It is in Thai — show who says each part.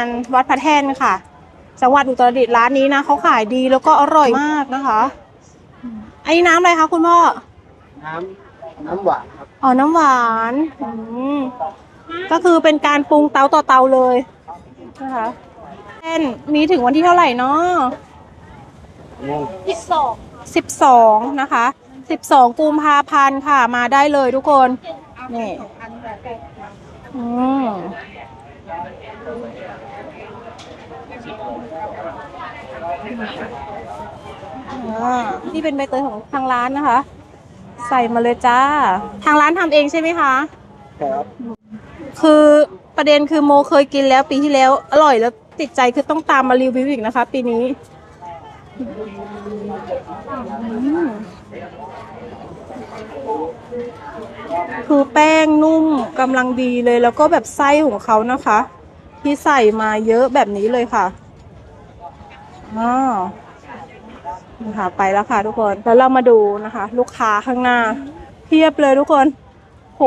Speaker 1: านวัดพระแท่นค่ะ จังหวัดอุตรดิตถ์ร้านนี้นะเขาขายดีแล้วก็อร่อยมากนะคะไอ้น้ำอะไรคะคุณพ่อ
Speaker 2: น้ำน้ำหวานครับ
Speaker 1: อ๋อ น้ำหวานอืมก็คือเป็นการปรุงเตาต่อเตาเลยนะคะแท่นมีถึงวันที่เท่าไหร่เนาะ
Speaker 3: สิบสอง
Speaker 1: สิบสองนะคะสิบสองกุมภาพันธ์ค่ะ มาได้เลยทุกคน นี่ อืม อ่านี่เป็นใบเตยของทางร้านนะคะ ใส่มาเลยจ้า ทางร้านทำเองใช่ไหมคะ
Speaker 2: ครับ
Speaker 1: คือประเด็นคือโมเคยกินแล้วปีที่แล้ว อร่อยแล้วติดใจคือต้องตามมารีวิวอีกนะคะ ปีนี้อืม คือแป้งนุ่มกำลังดีเลยแล้วก็แบบไส้ของเขานะคะ ที่ใส่มาเยอะแบบนี้เลยค่ะอ๋อนะค่ะไปแล้วค่ะทุกคนแล้วเรามาดูนะคะ ลูกค้าข้างหน้า เพียบเลยทุกคน โห